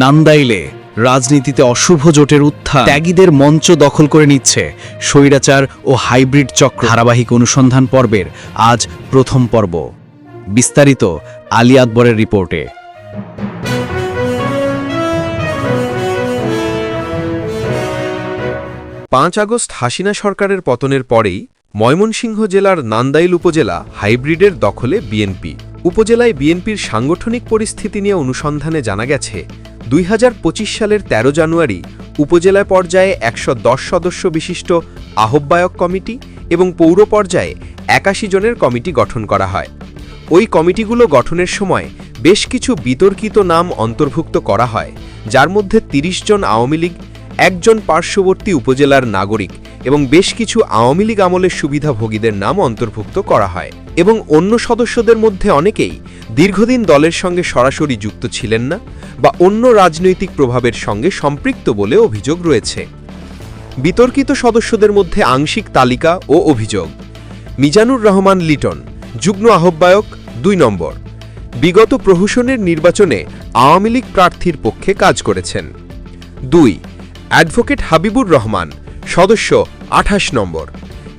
নান্দাইলে রাজনীতিতে অশুভ জোটের উত্থান। ত্যাগীদের মঞ্চ দখল করে নিচ্ছে স্বৈরাচার ও হাইব্রিড চক্র। ধারাবাহিক অনুসন্ধান পর্বের আজ প্রথম পর্ব। বিস্তারিত আলী আকবরের রিপোর্টে। পাঁচ আগস্ট হাসিনা সরকারের পতনের পরেই ময়মনসিংহ জেলার নান্দাইল উপজেলা হাইব্রিডের দখলে বিএনপি। উপজেলায় বিএনপির সাংগঠনিক পরিস্থিতি নিয়ে অনুসন্ধানে জানা গেছে দুই হাজার পঁচিশ সালের ১৩ জানুয়ারি উপজেলা পর্যায়ে একশো দশ সদস্য বিশিষ্ট আহ্বায়ক কমিটি এবং পৌর পর্যায়ে একাশি জনের কমিটি গঠন করা হয়। ওই কমিটিগুলো গঠনের সময় বেশ কিছু বিতর্কিত নাম অন্তর্ভুক্ত করা হয়, যার মধ্যে ৩০ জন আওয়ামী লীগ একজন পার্শ্ববর্তী উপজেলার নাগরিক এবং বেশ কিছু আওয়ামী লীগ আমলের সুবিধাভোগীদের নাম অন্তর্ভুক্ত করা হয় এবং অন্য সদস্যদের মধ্যে অনেকেই দীর্ঘদিন দলের সঙ্গে সরাসরি যুক্ত ছিলেন না। বা অন্য রাজনৈতিক প্রভাবের সঙ্গে সম্পৃক্ত বলে অভিযোগ রয়েছে। বিতর্কিত সদস্যদের মধ্যে আংশিক তালিকা ও অভিযোগ। মিজানুর রহমান লিটন, যুগ্ম আহ্বায়ক, দুই নম্বর। বিগত প্রহসনের নির্বাচনে আওয়ামী লীগ প্রার্থীর পক্ষে কাজ করেছেন। দুই, অ্যাডভোকেট হাবিবুর রহমান, সদস্য, আঠাশ নম্বর।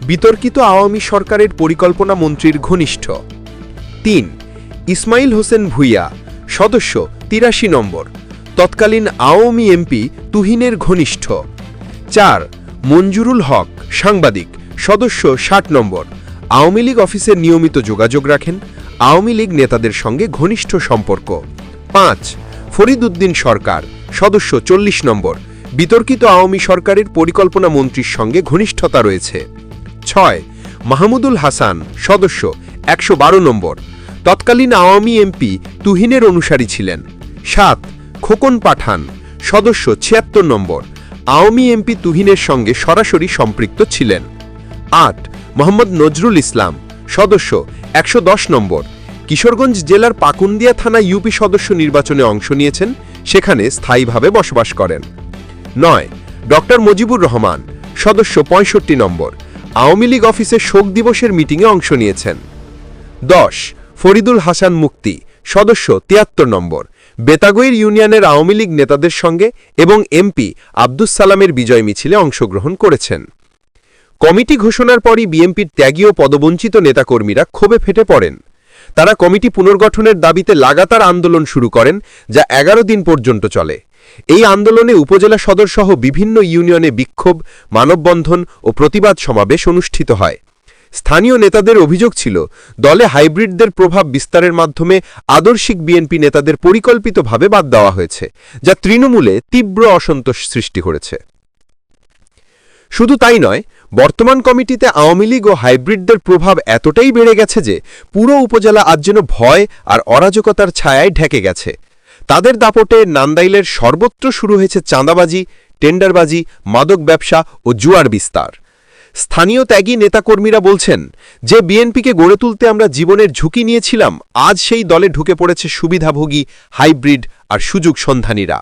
বিতর্কিত আওয়ামী সরকারের পরিকল্পনা মন্ত্রীর ঘনিষ্ঠ। তিন, ইসমাইল হোসেন ভুইয়া, সদস্য তিরাশি নম্বর, তৎকালীন আওয়ামী এমপি তুহিনের ঘনিষ্ঠ। চার, মঞ্জুরুল হক, সাংবাদিক, সদস্য ষাট নম্বর, আওয়ামী লীগ অফিসে নিয়মিত যোগাযোগ রাখেন, আওয়ামী লীগ নেতাদের সঙ্গে ঘনিষ্ঠ সম্পর্ক। পাঁচ ফরিদ উদ্দিন সরকার, সদস্য চল্লিশ নম্বর, বিতর্কিত আওয়ামী সরকারের পরিকল্পনা মন্ত্রীর সঙ্গে ঘনিষ্ঠতা রয়েছে। ছয়, মাহমুদুল হাসান, সদস্য একশো বারো নম্বর, তৎকালীন আওয়ামী এমপি তুহিনের অনুসারী ছিলেন। সাত, খোকন পাঠান, সদস্য ছিয়াত্তর নম্বর, আওয়ামী এমপি তুহিনের সঙ্গে সরাসরি সম্পৃক্ত ছিলেন। আট, মোহাম্মদ নজরুল ইসলাম, সদস্য একশো দশ নম্বর, কিশোরগঞ্জ জেলার পাকুন্দিয়া থানা ইউপি সদস্য নির্বাচনে অংশ নিয়েছেন, সেখানে স্থায়ীভাবে বসবাস করেন। নয়, ডক্টর মুজিবুর রহমান, সদস্য পঁয়ষট্টি নম্বর, আওয়ামী লীগ অফিসে শোক দিবসের মিটিংয়ে অংশ নিয়েছেন। দশ, ফরিদুল হাসান মুক্তি, সদস্য তিয়াত্তর নম্বর বেতাগৈর ইউনিয়নের আওয়ামী লীগ নেতাদের সঙ্গে এবং এমপি আব্দুস সালামের বিজয় মিছিলে অংশগ্রহণ করেছেন। কমিটি ঘোষণার পরই বিএনপির ত্যাগী ও পদবঞ্চিত নেতাকর্মীরা ক্ষোভে ফেটে পড়েন। তারা কমিটি পুনর্গঠনের দাবিতে লাগাতার আন্দোলন শুরু করেন, যা এগারো দিন পর্যন্ত চলে। এই আন্দোলনে উপজেলা সদরসহ বিভিন্ন ইউনিয়নে বিক্ষোভ, মানববন্ধন ও প্রতিবাদ সমাবেশ অনুষ্ঠিত হয়। স্থানীয় নেতাদের অভিযোগ ছিল, দলে হাইব্রিডদের প্রভাব বিস্তারের মাধ্যমে আদর্শিক বিএনপি নেতাদের পরিকল্পিতভাবে বাদ দেওয়া হয়েছে, যা তৃণমূলে তীব্র অসন্তোষ সৃষ্টি করেছে। শুধু তাই নয়, বর্তমান কমিটিতে আওয়ামী লীগ ও হাইব্রিডদের প্রভাব এতটাই বেড়ে গেছে যে পুরো উপজেলা আজ যেন ভয় আর অরাজকতার ছায়ায় ঢেকে গেছে। তাদের দাপটে নান্দাইলের সর্বত্র শুরু হয়েছে চাঁদাবাজি, টেন্ডারবাজি, মাদক ব্যবসা ও জুয়ার বিস্তার। স্থানীয় ত্যাগী নেতাকর্মীরা বলছেন, যে বিএনপিকে গড়ে তুলতে আমরা জীবনের ঝুঁকি নিয়েছিলাম, আজ সেই দলে ঢুকে পড়েছে সুবিধাভোগী, হাইব্রিড আর সুযোগ সন্ধানীরা।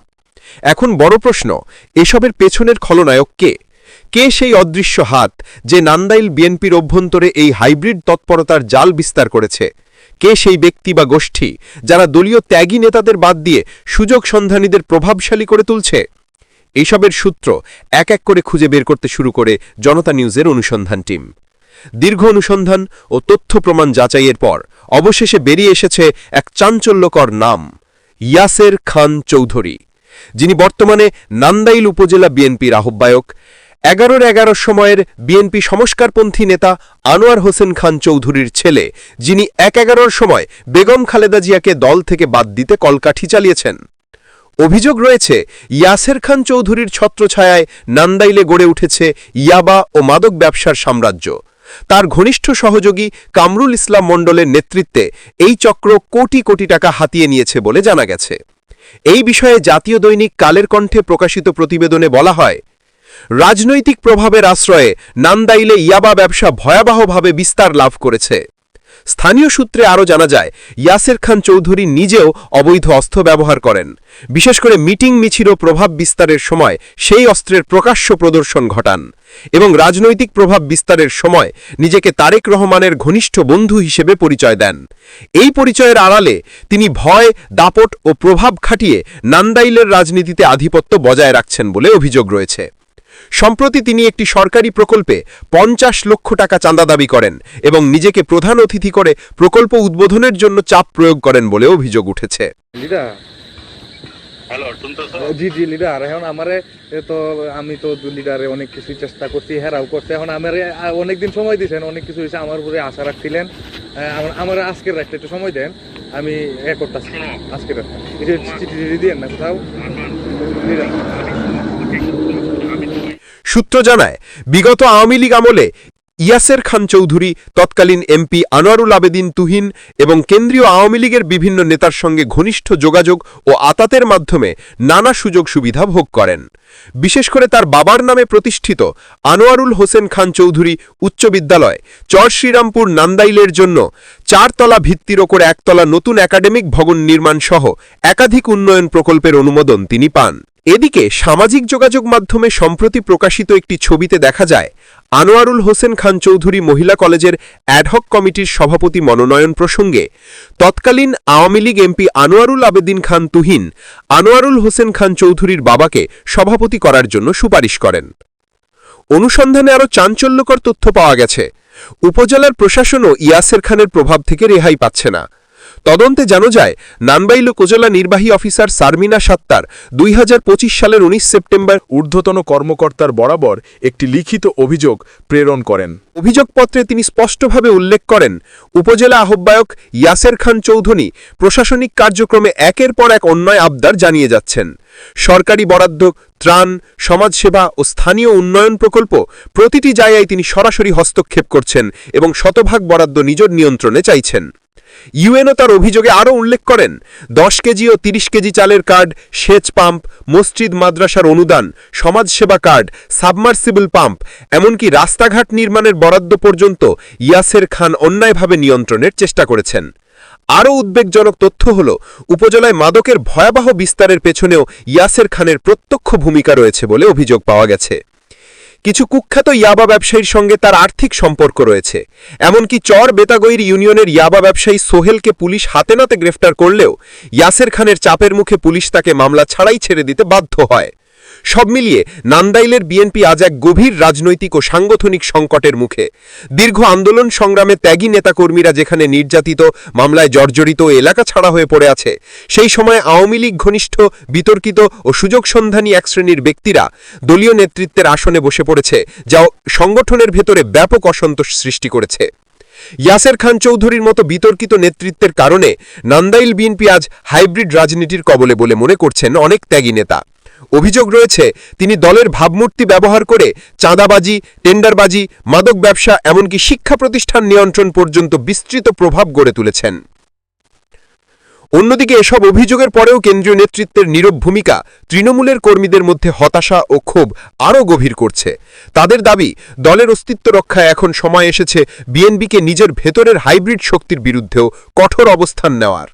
এখন বড় প্রশ্ন, এসবের পেছনের খলনায়ক কে? কে সেই অদৃশ্য হাত যে নান্দাইল বিএনপির অভ্যন্তরে এই হাইব্রিড তৎপরতার জাল বিস্তার করেছে? কে সেই ব্যক্তি বা গোষ্ঠী যারা দলীয় ত্যাগী নেতাদের বাদ দিয়ে সুযোগ সন্ধানীদের প্রভাবশালী করে তুলছে? এইসবের সূত্র এক এক করে খুঁজে বের করতে শুরু করে জনতা নিউজের অনুসন্ধান টিম। দীর্ঘ অনুসন্ধান ও তথ্য প্রমাণ যাচাইয়ের পর অবশেষে বেরিয়ে এসেছে এক চাঞ্চল্যকর নাম, ইয়াসের খান চৌধুরী, যিনি বর্তমানে নান্দাইল উপজেলা বিএনপির আহ্বায়ক। এগারোর এগারো সময়ের বিএনপি সংস্কারপন্থী নেতা আনোয়ার হোসেন খান চৌধুরীর ছেলে, যিনি এক এগারোর সময় বেগম খালেদা জিয়াকে দল থেকে বাদ দিতে কলকাঠি চালিয়েছেন। অভিযোগ রয়েছে, ইয়াসের খান চৌধুরীর ছত্রছায়ায় নান্দাইলে গড়ে উঠেছে ইয়াবা ও মাদক ব্যবসার সাম্রাজ্য। তার ঘনিষ্ঠ সহযোগী কামরুল ইসলাম মণ্ডলের নেতৃত্বে এই চক্র কোটি কোটি টাকা হাতিয়ে নিয়েছে বলে জানা গেছে। এই বিষয়ে জাতীয় দৈনিক কালের কণ্ঠে প্রকাশিত প্রতিবেদনে বলা হয়, রাজনৈতিক প্রভাবের আশ্রয়ে নান্দাইলে ইয়াবা ব্যবসা ভয়াবহভাবে বিস্তার লাভ করেছে। স্থানীয় সূত্রে আরও জানা যায়, ইয়াসের খান চৌধুরী নিজেও অবৈধ অস্ত্র ব্যবহার করেন। বিশেষ করে মিটিং মিছিল ও প্রভাব বিস্তারের সময় সেই অস্ত্রের প্রকাশ্য প্রদর্শন ঘটান এবং রাজনৈতিক প্রভাব বিস্তারের সময় নিজেকে তারেক রহমানের ঘনিষ্ঠ বন্ধু হিসেবে পরিচয় দেন। এই পরিচয়ের আড়ালে তিনি ভয়, দাপট ও প্রভাব খাটিয়ে নান্দাইলের রাজনীতিতে আধিপত্য বজায় রাখছেন বলে অভিযোগ রয়েছে। সম্প্রতি তিনি একটি সরকারি প্রকল্পে পঞ্চাশ লক্ষ টাকা চাঁদা দাবি করেন এবং নিজেকে প্রধান অতিথি করে প্রকল্প উদ্বোধনের জন্য চাপ প্রয়োগ করেন বলে অভিযোগ উঠেছে। জি জি লিডার এখন আমারে তো আমি তো লিডারে অনেক কিছু চেষ্টা করছি হেরাও করছে। এখন আমার অনেক দিন সময় দিয়েছেন অনেক কিছু হয়েছে আমার উপরে আশা রাখছিলেন। আমার আজকের রাখতে একটু সময় দেন আমি এ করতেছি। আজকের কিছু চিঠি দিয়েন না কোথাও। লিডার সূত্র জানায়, বিগত আওয়ামী লীগ আমলে ইয়াসের খান চৌধুরী, তৎকালীন এমপি আনোয়ারুল আবেদিন তুহিন এবং কেন্দ্রীয় আওয়ামী লীগের বিভিন্ন নেতার সঙ্গে ঘনিষ্ঠ যোগাযোগ ও আতাতের মাধ্যমে নানা সুযোগ সুবিধা ভোগ করেন। বিশেষ করে তার বাবার নামে প্রতিষ্ঠিত আনোয়ারুল হোসেন খান চৌধুরী উচ্চ বিদ্যালয়, চর শ্রীরামপুর নান্দাইলের জন্য চারতলা ভিত্তির ওপর একতলা নতুন একাডেমিক ভবন নির্মাণ সহ একাধিক উন্নয়ন প্রকল্পের অনুমোদন তিনি পান। এদিকে সামাজিক যোগাযোগ মাধ্যমে সম্প্রতি প্রকাশিত একটি ছবিতে দেখা যায়, আনোয়ারুল হোসেন খান চৌধুরী মহিলা কলেজের অ্যাডহক কমিটির সভাপতি মনোনয়ন প্রসঙ্গে, তৎকালীন আওয়ামী লীগ এমপি আনোয়ারুল আবেদিন খান তুহিন, আনোয়ারুল হোসেন খান চৌধুরীর বাবাকে সভাপতি করার জন্য সুপারিশ করেন। অনুসন্ধানে আরও চাঞ্চল্যকর তথ্য পাওয়া গেছে, উপজেলার প্রশাসনও ইয়াসের খানের প্রভাব থেকে রেহাই পাচ্ছে না। তদন্তে জানা যায় নানবাইল উপজেলা নির্বাহী অফিসার সারমিনা সাত্তার দুই হাজার পঁচিশ সালের উনিশ সেপ্টেম্বর ঊর্ধ্বতন কর্মকর্তার বরাবর একটি লিখিত অভিযোগ প্রেরণ করেন। অভিযোগপত্রে তিনি স্পষ্টভাবে উল্লেখ করেন, উপজেলা আহ্বায়ক ইয়াসের খান চৌধুরী প্রশাসনিক কার্যক্রমে একের পর এক অন্যায় আবদার জানিয়ে যাচ্ছেন। সরকারি বরাদ্দ, ত্রাণ, সমাজসেবা ও স্থানীয় উন্নয়ন প্রকল্প প্রতিটি জায়গায় তিনি সরাসরি হস্তক্ষেপ করছেন এবং শতভাগ বরাদ্দ নিজের নিয়ন্ত্রণে চাইছেন। ইউএনও তার অভিযোগে আরও উল্লেখ করেন, দশ কেজি ও তিরিশ কেজি চালের কার্ড, সেচ পাম্প, মসজিদ, মাদ্রাসার অনুদান, সমাজসেবা কার্ড, সাবমার্সিবল পাম্প, এমনকি রাস্তাঘাট নির্মাণের বরাদ্দ পর্যন্ত ইয়াসের খান অন্যায়ভাবে নিয়ন্ত্রণের চেষ্টা করেছেন। আরও উদ্বেগজনক তথ্য হল, উপজেলায় মাদকের ভয়াবহ বিস্তারের পেছনেও ইয়াসের খানের প্রত্যক্ষ ভূমিকা রয়েছে বলে অভিযোগ পাওয়া গেছে। কিছু কুখ্যাত ইয়াবা ব্যবসায়ীর সঙ্গে তার আর্থিক সম্পর্ক রয়েছে। এমনকি চর বেতাগৈর ইউনিয়নের ইয়াবা ব্যবসায়ী সোহেলকে পুলিশ হাতে নাতে গ্রেফতার করলেও, ইয়াসের খানের চাপের মুখে পুলিশ তাকে মামলা ছাড়াই ছেড়ে দিতে বাধ্য হয়। সব মিলিয়ে নান্দাইলের বিএনপি আজ এক গভীর রাজনৈতিক ও সাংগঠনিক সংকটের মুখে। দীর্ঘ আন্দোলন সংগ্রামে ত্যাগী নেতাকর্মীরা যেখানে নির্যাতিত, মামলায় জর্জরিত এলাকা ছাড়া হয়ে পড়ে আছে, সেই সময় আওয়ামী লীগ ঘনিষ্ঠ, বিতর্কিত ও সুযোগ সন্ধানী এক শ্রেণির ব্যক্তিরা দলীয় নেতৃত্বের আসনে বসে পড়েছে, যা সংগঠনের ভেতরে ব্যাপক অসন্তোষ সৃষ্টি করেছে। ইয়াসের খান চৌধুরীর মতো বিতর্কিত নেতৃত্বের কারণে নান্দাইল বিএনপি আজ হাইব্রিড রাজনীতির কবলে বলে মনে করছেন অনেক ত্যাগী নেতা। অভিযোগ রয়েছে, তিনি দলের ভাবমূর্তি ব্যবহার করে চাঁদাবাজি, টেন্ডারবাজি, মাদক ব্যবসা, এমনকি শিক্ষা প্রতিষ্ঠান নিয়ন্ত্রণ পর্যন্ত বিস্তৃত প্রভাব গড়ে তুলেছেন। অন্যদিকে এসব অভিযোগের পরেও কেন্দ্রীয় নেতৃত্বের নীরব ভূমিকা তৃণমূলের কর্মীদের মধ্যে হতাশা ও ক্ষোভ আরও গভীর করছে। তাদের দাবি, দলের অস্তিত্ব রক্ষায় এখন সময় এসেছে বিএনপিকে নিজের ভেতরের হাইব্রিড শক্তির বিরুদ্ধেও কঠোর অবস্থান নেওয়ার।